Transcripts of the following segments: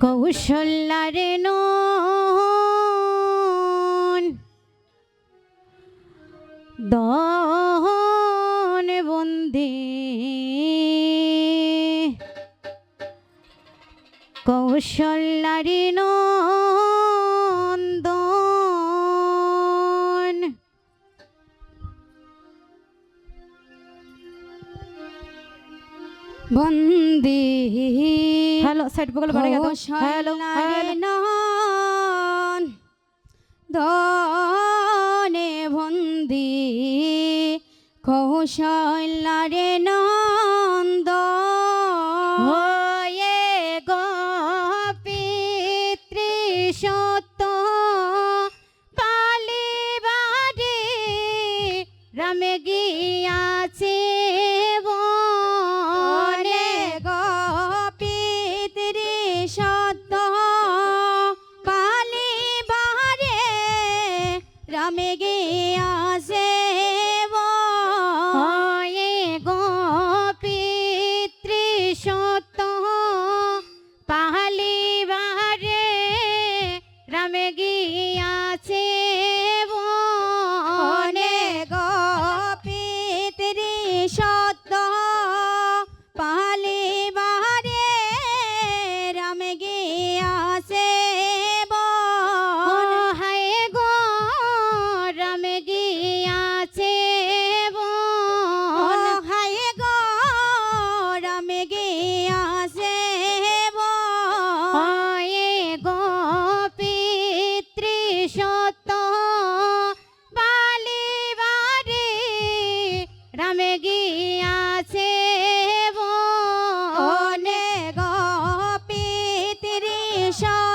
কৌশল্যারে নন বন্দে। Hello সাইড বগল বাড়ে গেল। Hello hello. দনে বন্দি। কৌশলারে নন্দ হয়ে গোপিত্রি সত্য। পালিবারে রামে গিয়াছে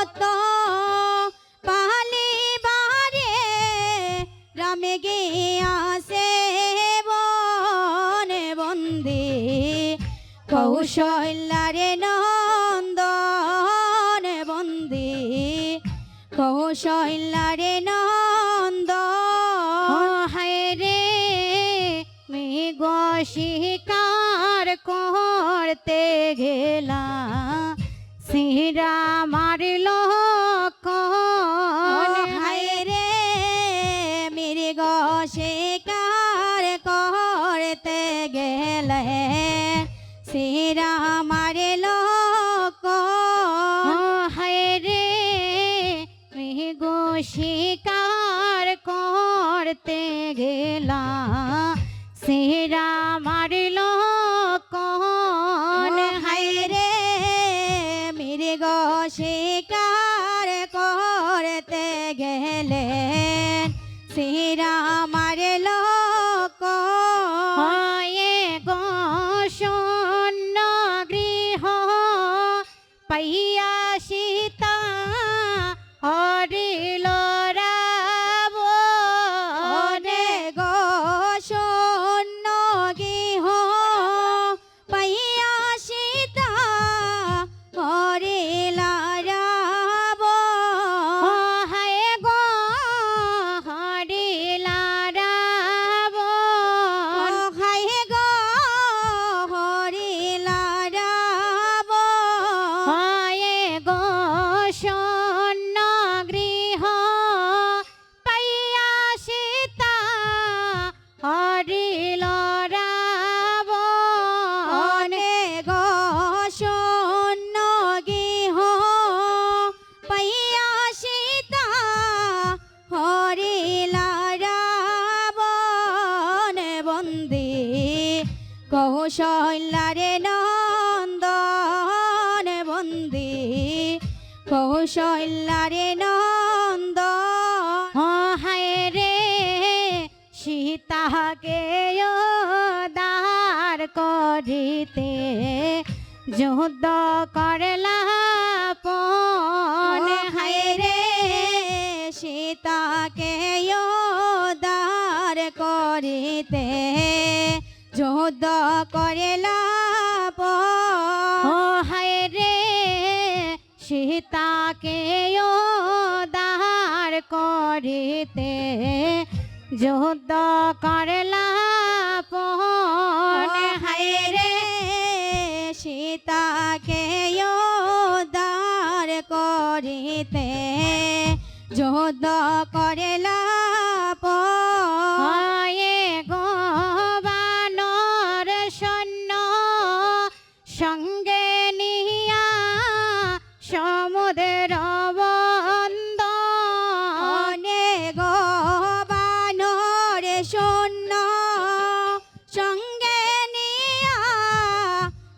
সত্য পালি বারে রামে গিয়াছে বনে কৌশল্যারে নন্দন বন্দি। কৌশল্যারে নন্দ হায় রে মে গো শিকার করতে গেলা সিরা মারল রে মেরে গো শিকার করতে গেলে। সেরা মারে লোক রে মে গো শিকার করতে গেলা। সিরা মারল বন্দী কৌশল্যারে নন্দন বন্দী। কৌশল্যারে নন্দ হায় রে, সীতাকে দার করিতে যুদ্ধ করলা পন হায় রে, সীতাকে দার করিতে মুদ করেলা হায় রে সীতাকে দার করিতে যুদ্ধ করলা হায় রে সীতাকে দার করিতে যুদ্ধ করলা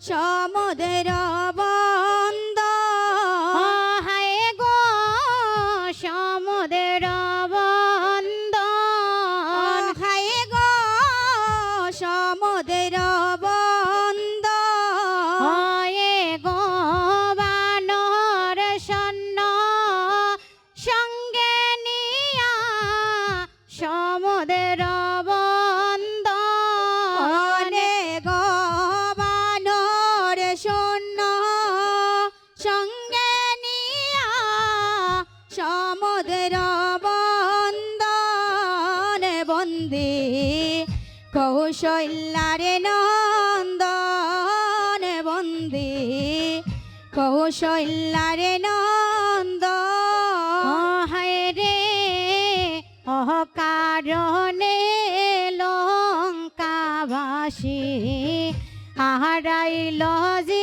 সমুদ্র বন্দ হায় গো সমুদ্র বন্দ হায় গো সমুদ্র বন্দ হয়ে গো বানর সন্ন সঙ্গে নিয়া সমুদ্র কৌশল্যারে নন্দন বন্দি কৌশল্যারে নন্দ হায় রে অহকারণে লঙ্কাবাসী আহারাইল জীবন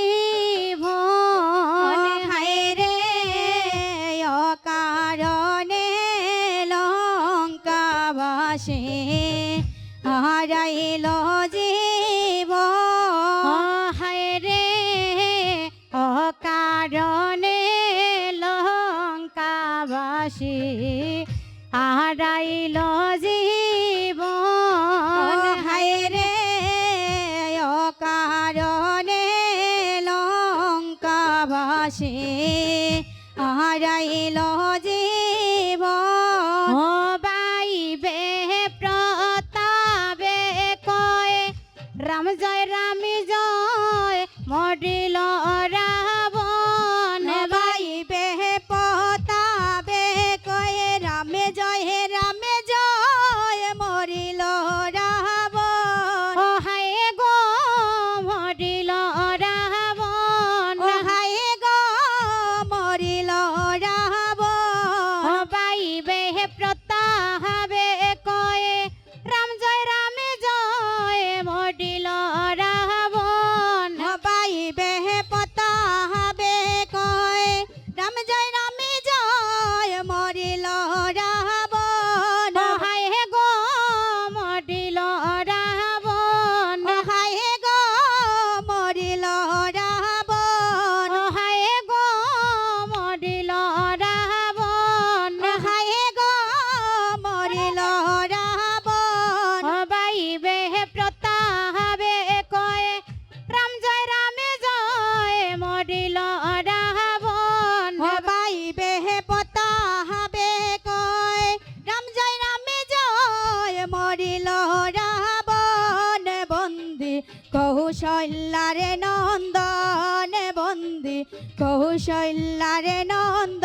জয় রামি জয় মডিল রাবণ। বাইবে পতাবে কয় রামে জয় হে রামে জয় মরিল রাবণ। ও হায় গো মরিল রাবণ। হায় গো মরিল রাবণ মরিল রাবণ বন্দি কৌশল্যারে নন্দন বন্দি কৌশল্যারে নন্দ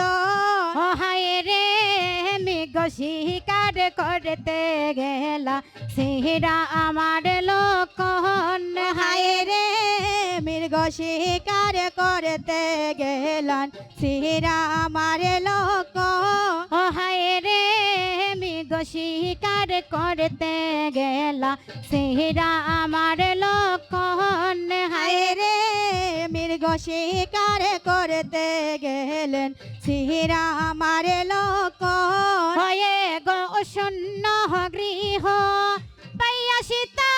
হায় রে মৃগ শিকার করতে গেলা সিহরা আমার লোক হায় রে মৃগ শিকার করতে গেলান সিহরা আমার লোক হায় রে মৃগ শিকার করতে গেলা। সিহরা আমার লোকন হায় রে। মৃগ শিকার করতে গেলেন। সিহরা আমার লোক হয়ে গো শূন্য গৃহ, পাইয়া সীতা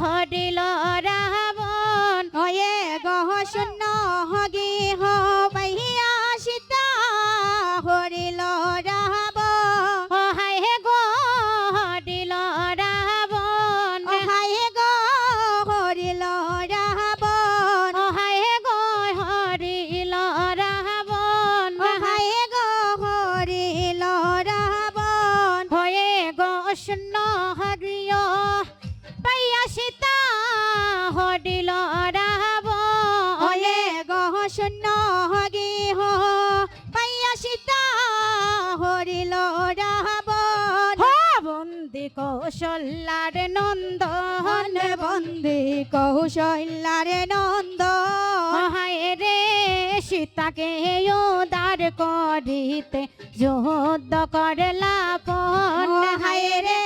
হরিল রাবণ। হয়ে গহ শূন্য কৌশল্যার নন্দন সীতাকে উদার করিতে। যুদ্ধ করলা পন হায় রে।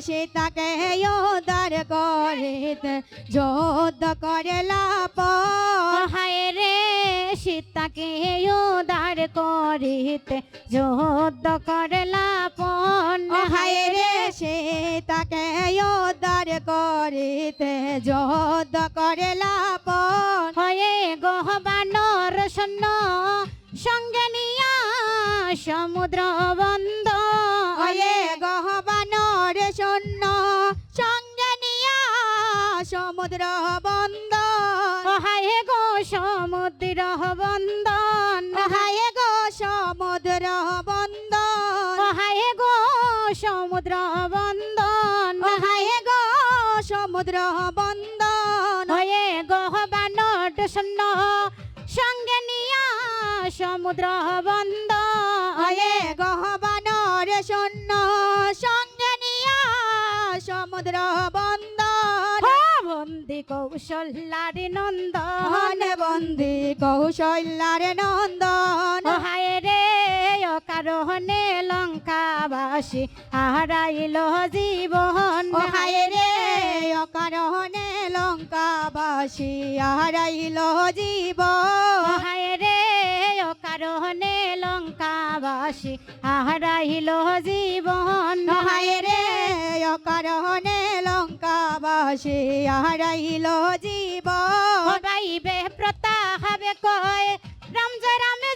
সীতাকে উদ্ধার করিতে। যুদ্ধ করলা পর হায় রে সীতাকে উদার করিতে। যুদ্ধ করলা পন হায় রে। সীতাকে উদ্ধার করিতে। যুদ্ধ করলা পর হয়ে গহবানর সঙ্গে নিয়া সমুদ্র বন্ধ। হয়ে গহবানর শূন্য সঙ্গে নিয়া সমুদ্র বন্ধ। হায় গো সমুদ্র বন্ধন। হায় গো সমুদ্র বন্ধ হায় গো সমুদ্র বন্ধন। হায় গো সমুদ্র বন্ধ হয়ে গহবানর সন্ন সঙ্গে নিয়া সমুদ্র বন্ধ হয়ে গহবানর শূন্য সঙ্গে নিয়া সমুদ্র বন্ধ বন্দি কৌশল্যারি নন্দ হন বন্দি কৌশল্যার নন্দন। হায় রে অকারণে লঙ্কাবাসী হারাইল জীবন। হায় রে। অকারণে লঙ্কাবাসী হারাইল জীব হায় রে। অকারণে লঙ্কাবাসী হারাইল জীবন। হায় রে। অকারণে লঙ্কাবাসী হারাইল জীব পাইবে প্রতাহাবে কয়? রাম জয় রাম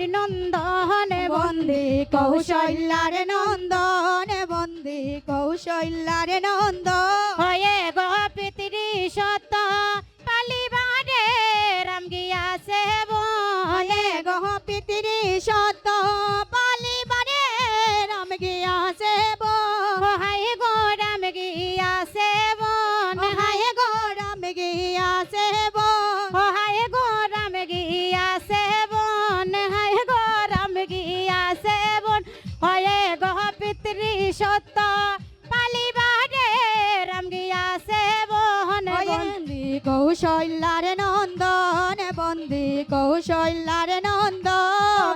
কৌশল্যার নন্দন বন্দি কৌশল্যার নন্দন বন্দি কৌশল্যার নন্দ। হয়ে গো পিতৃ সত পালিবারে রাম গিয়াছে বনে। গহ পিতৃ সত কৌশল্যার নন্দন, বন্দি কৌশল্যার নন্দন।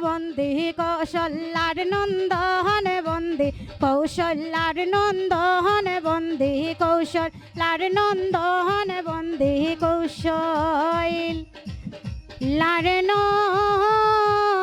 বন্দি কৌশল্যার নন্দন, বন্দি কৌশল্যার নন্দন, বন্দি কৌশল্যার নন্দন, বন্দি কৌশল লার নন্দন।